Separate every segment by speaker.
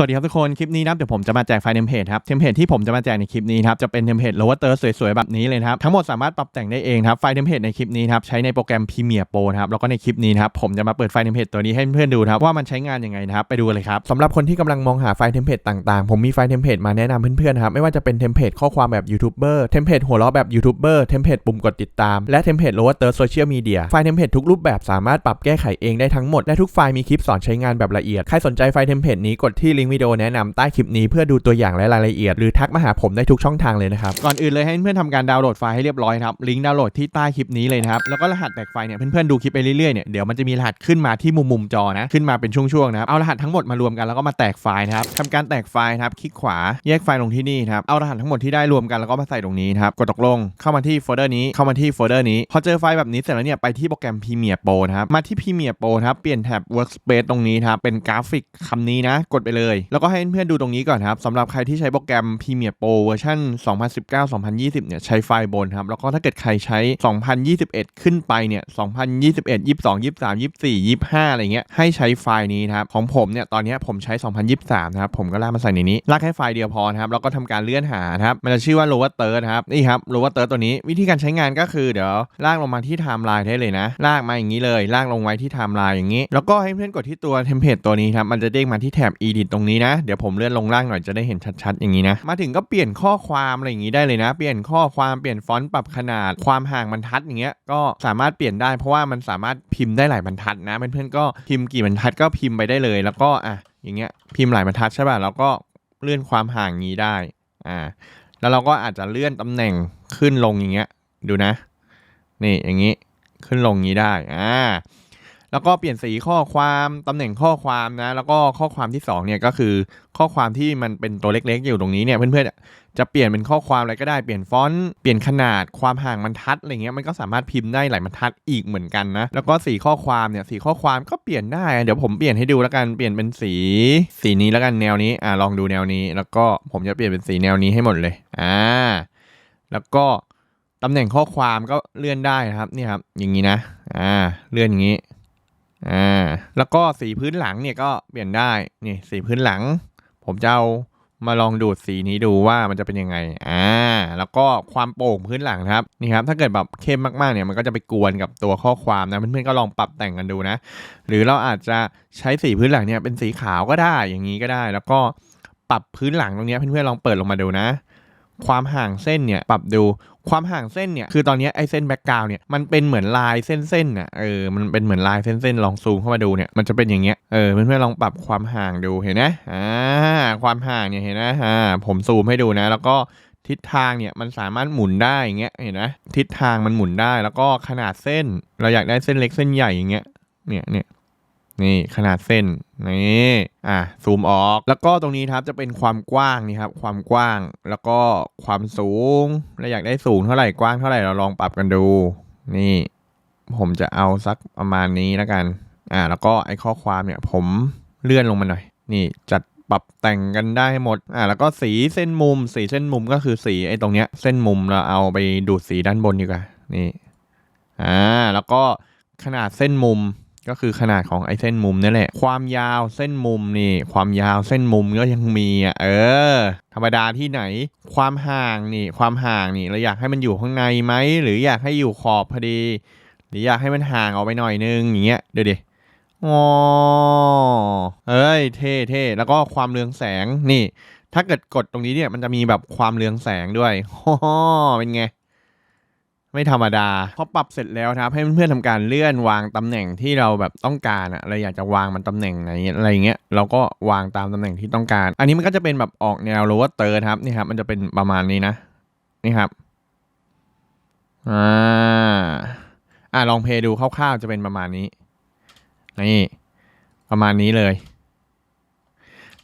Speaker 1: สวัสดีครับทุกคน คลิปนี้นะเดี๋ยวผมจะมาแจกไฟล์เทมเพลตครับ เทมเพลตที่ผมจะมาแจกในคลิปนี้ครับ จะเป็นเทมเพลต lower third สวยๆ แบบนี้เลยครับ ทั้งหมดสามารถปรับแต่งได้เองครับ ไฟล์เทมเพลตในคลิปนี้ครับ ใช้ในโปรแกรม Premiere Pro ครับ แล้วก็ในคลิปนี้ครับ ผมจะมาเปิดไฟล์เทมเพลตตัวนี้ให้เพื่อนๆดูครับว่ามันใช้งานยังไงนะครับ ไปดูเลยครับสำหรับคนที่กำลังมองหาไฟล์เทมเพลตต่างๆ ผมมีไฟล์เทมเพลตมาแนะนำเพื่อนๆครับ ไม่ว่าจะเป็นเทมเพลตข้อความแบบยูทูบเบอร์ เทมเพลตหัวเราะแบบยูทูบเบอร์ เทมเพลตปุ่มกดติดตาม และเทมเพลต lower third social media ไฟล์เทมเพลตทุกรูปแบบสามารถปรับแก้ไขเองได้ทั้งหมดและทุกไฟล์มีคลิปสอนใช้งานแบบละเอียดใครสนใจไฟล์เทมเพลตนี้กดที่ลิงก์วิดีโอแนะนำใต้คลิปนี้เพื่อดูตัวอย่างและรายละเอียดหรือทักมาหาผมได้ทุกช่องทางเลยนะครับก่อนอื่นเลยให้เพื่อนๆทำการดาวน์โหลดไฟล์ให้เรียบร้อยครับลิงก์ดาวน์โหลดที่ใต้คลิปนี้เลยนะครับแล้วก็รหัสแตกไฟเนี่ยเพื่อนๆดูคลิปไปเรื่อยๆเนี่ยเดี๋ยวมันจะมีรหัสขึ้นมาที่มุมมุมจอนะขึ้นมาเป็นช่วงๆนะครับเอารหัสทั้งหมดมารวมกันแล้วก็มาแตกไฟล์นะครับทำการแตกไฟล์นะครับคลิกขวาแยกไฟล์ลงที่นี่ครับเอารหัสทั้งหมดที่ได้รวมกันแล้วก็มาใส่ตรงนี้ครับกดตกลงเข้ามาที่โฟลเดอร์นี้เข้ามาที่โฟลเดอร์นี้พอเจอไฟล์แบบนี้เสร็จแล้วเนี่ยไปที่โปรแกรม Premiere Pro นะครับมาที่ Premiere Pro ครับเปลี่ยนแท็บ Workspace ตรงนี้ครับเป็นกราฟิกคำนี้นะ กดไปเลยแล้วก็ให้เพื่อนๆดูตรงนี้ก่อนครับสำหรับใครที่ใช้โปรแกรม Premiere Pro เวอร์ชัน2019-2020 เนี่ยใช้ไฟล์บนครับ แล้วก็ถ้าเกิดใครใช้ 2021 ขึ้นไปเนี่ย 2021 22 23 24 25 อะไรเงี้ย ให้ใช้ไฟล์นี้นะครับ ของผมเนี่ย ตอนนี้ผมใช้ 2023 นะครับ ผมก็ลากมาใส่ในนี้ ลากแค่ไฟล์เดียวพอนะครับ แล้วก็ทำการเลื่อนหานะครับ มันจะชื่อว่า lower third นะครับ นี่ครับ lower third ตัวนี้ วิธีการใช้งานก็คือเดี๋ยวลากลงมาที่ไทม์ไลน์ได้เลยนะ ลากมาอย่างนี้เลย ลากลงไว้ที่ไทม์ไลน์อย่างนี้ แล้วก็ให้เพื่อนกดที่ตัวเทมเพลตตัวนี้ครับ มันจะเด้งมาที่แถบ edit ตรงนี้นะ เดี๋ยวผมเลื่อนลงล่างหน่อยจะได้เห็นชัดๆ อย่างนี้นะ มาถึงก็เปลี่ยนข้อความอะไรอย่างนี้ได้เลยนะ เปลี่ยนข้อความเปลี่ยนฟอนต์ปรับขนาดความห่างบรรทัดอย่างเงี้ยก็สามารถเปลี่ยนได้เพราะว่ามันสามารถพิมพ์ได้หลายบรรทัดนะเพื่อนๆก็พิมพ์กี่บรรทัดก็พิมพ์ไปได้เลย แล้วก็อะอย่างเงี้ยพิมพ์หลายบรรทัดใช่ป่ะแล้วก็เลื่อนความห่างนี้ได้อ่าแล้วเราก็อาจจะเลื่อนตำแหน่งขึ้นลงอย่างเงี้ย ดูนะ นี่อย่างนี้ขึ้นลงงนี้ได้อ่า แล้วก็เปลี่ยนสีข้อความตำแหน่งข้อความนะ แล้วก็ข้อความที่2เนี่ยก็คือข้อความที่มันเป็นตัวเล็กๆ อยู่ตรงนี้เนี่ยเพื่อนๆจะเปลี่ยนเป็นข้อความอะไรก็ได้เปลี่ยนฟอนต์เปลี่ยนขนาดความห่างบรรทัดอะไรเงี้ยมันก็สามารถพิมพ์ได้หลายบรรทัดอีกเหมือนกันนะแล้วก็สีข้อความเนี่ยสีข้อความก็เปลี่ยนได้เดี๋ยวผมเปลี่ยนให้ดูแล้วกันเปลี่ยนเป็นสีสีนี้แล้วกันแนวนี้อ่าลองดูแนวนี้ แล้วก็ผมจะเปลี่ยนเป็นสีแนวนี้ให้หมดเลยอ่าแล้วก็ตำแหน่งข้อความก็เลื่อนได้นะครับนี่ครับอย่างนี้นะอ่าเลื่อนอย่างนี้ อ่าแล้วก็สีพื้นหลังเนี่ยก็เปลี่ยนได้นี่สีพื้นหลัง ผมจะเอามาลองดูดสีนี้ดูว่ามันจะเป็นยังไง อ่า แล้วก็ความโปร่งพื้นหลังครับ นี่ครับ ถ้าเกิดแบบเข้มมากๆ เนี่ย มันก็จะไปกวนกับตัวข้อความนะ เพื่อนๆ ก็ลองปรับแต่งกันดูนะ หรือเราอาจจะใช้สีพื้นหลังเนี่ยเป็นสีขาวก็ได้ อย่างนี้ก็ได้ แล้วก็ปรับพื้นหลังตรงนี้เพื่อนๆ ลองเปิดลงมาดูนะ ความห่างเส้นเนี่ย ปรับดู ความห่างเส้นเนี่ยคือตอนนี้ไอ้เส้นแบ็กกราวเนี่ยมันเป็นเหมือนลายเส้นๆน่ะเออมันเป็นเหมือนลายเส้นๆลองซูมเข้ามาดูเนี่ยมันจะเป็นอย่างเงี้ยเออเพื่อนๆลองปรับความห่างดูเห็นไหมอ่าความห่างเนี่ยเห็นไหมอ่าผมซูมให้ดูนะ แล้วก็ทิศทางเนี่ยมันสามารถหมุนได้อย่างเงี้ยเห็นไหมทิศทางมันหมุนได้แล้วก็ขนาดเส้น เราอยากได้เส้นเล็กเส้นใหญ่อย่างเงี้ยเนี่ยเนี่ย นี่ขนาดเส้นนี่อะซูมออก แล้วก็ตรงนี้ครับจะเป็นความกว้างนี่ครับความกว้างแล้วก็ความสูงเราอยากได้สูงเท่าไหร่กว้างเท่าไหร่เราลองปรับกันดู นี่ ผมจะเอาสักประมาณนี้แล้วกัน อ่า แล้วก็ไอ้ข้อความเนี่ย ผมเลื่อนลงมาหน่อย นี่จัดปรับแต่งกันได้หมด อ่าแล้วก็สีเส้นมุม สีเส้นมุมก็คือสีไอ้ตรงเนี้ย เส้นมุมเราเอาไปดูดสีด้านบนดีกว่า นี่ อ่า แล้วก็ขนาดเส้นมุม ก็คือขนาดของไอเส้นมุมนี่แหละ ความยาวเส้นมุมนี่ ความยาวเส้นมุมก็ยังมีอะเออ ธรรมดาที่ไหน ความห่างนี่ ความห่างนี่เราอยากให้มันอยู่ข้างในไหมหรืออยากให้อยู่ขอบพอดี หรืออยากให้มันห่างออกไปหน่อยนึงอย่างเงี้ยเดี๋ยวดิอ๋อเอ้ยเท่เท่แล้วก็ความเรืองแสงนี่ ถ้าเกิดกดตรงนี้เนี่ยมันจะมีแบบความเรืองแสงด้วยฮ่อเป็นไง ไม่ธรรมดาพอปรับเสร็จแล้วครับ ให้เพื่อนๆทำการเลื่อนวางตำแหน่งที่เราแบบต้องการอะเราอยากจะวางมันตำแหน่งไหนอะไรเงี้ยเราก็วางตามตำแหน่งที่ต้องการ อันนี้มันก็จะเป็นแบบออกแนว lower third ครับนี่ครับ มันจะเป็นประมาณนี้นะ นี่ครับอ่าอ่าลองเพย์ดูคร่าวๆจะเป็นประมาณนี้นี่ประมาณนี้เลย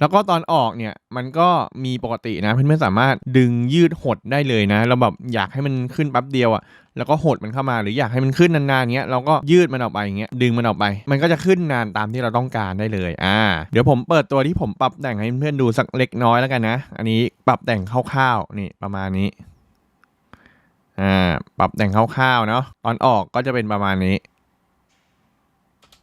Speaker 1: แล้วก็ตอนออกเนี่ยมันก็มีปกตินะเพื่อนๆสามารถดึงยืดหดได้เลยนะ เราแบบอยากให้มันขึ้นแป๊บเดียวอะ่ะแล้วก็หดมันเข้ามาหรืออยากให้มันขึ้นนานๆเงี้ยเราก็ยืดมันออกไปอย่างเงี้ยดึงมันออกไป มันก็จะขึ้นนานตามที่เราต้องการได้เลยอ่าเดี๋ยวผมเปิดตัวที่ผมปรับแต่งให้เพื่อนๆดูสักเล็กน้อยแล้วกันนะ อันนี้ปรับแต่งคร่าวๆนี่ประมาณนี้อ่าปรับแต่งคร่าวๆเนาะตอนออกก็จะเป็นประมาณนี้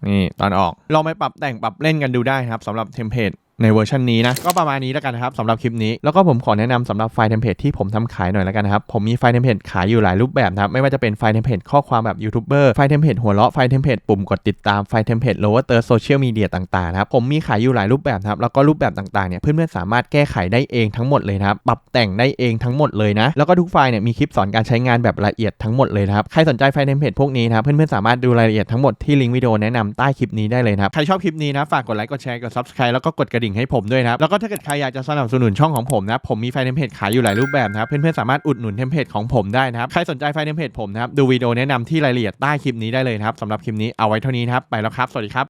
Speaker 1: นี่ตอนออกลองไปปรับแต่งปรับเล่นกันดูได้ครับสำหรับเทมเพลต ในเวอร์ชันนี้นะก็ประมาณนี้แล้วกันนะครับสำหรับคลิปนี้แล้วก็ผมขอแนะนำสำหรับไฟล์เทมเพลตที่ผมทำขายหน่อยแล้วกันนะครับผมมีไฟล์เทมเพลตขายอยู่หลายรูปแบบนะครับไม่ว่าจะเป็นไฟล์เทมเพลตข้อความแบบยูทูบเบอร์ไฟล์เทมเพลตหัวเราะไฟล์เทมเพลตปุ่มกดติดตามไฟล์เทมเพลตโลเวอร์เตอร์โซเชียลมีเดียต่างๆนะครับผมมีขายอยู่หลายรูปแบบนะครับแล้วก็รูปแบบต่างๆเนี่ยเพื่อนๆสามารถแก้ไขได้เองทั้งหมดเลยนะครับปรับแต่งได้เองทั้งหมดเลยนะแล้วก็ทุกไฟล์เนี่ยมีคลิปสอนการใช้งานแบบละเอียดทั้งหมดเลยนะครับใครสนใจไฟล์เทมเพลตพวกนี้นะครับเพื่อนๆสามารถดูรายละเอียดทั้งหมดที่ลิงก์วิดีโอแนะนำใต้คลิปนี้ได้เลยนะครับใครชอบคลิปนี้นะฝากกดไลค์กดแชร์กด subscribe แล้วก็กดกระดิ่งให้ผมด้วยนะครับ แล้วก็ถ้าเกิดใครอยากจะสนับสนุนช่องของผมนะครับผมมีไฟล์เทมเพลตขายอยู่หลายรูปแบบนะครับ เพื่อนๆสามารถอุดหนุนเทมเพลตของผมได้นะครับ ใครสนใจไฟล์เทมเพลตผมนะครับดูวิดีโอแนะนำที่รายละเอียดใต้คลิปนี้ได้เลยนะครับสำหรับคลิปนี้เอาไว้เท่านี้นะครับไปแล้วครับสวัสดีครับ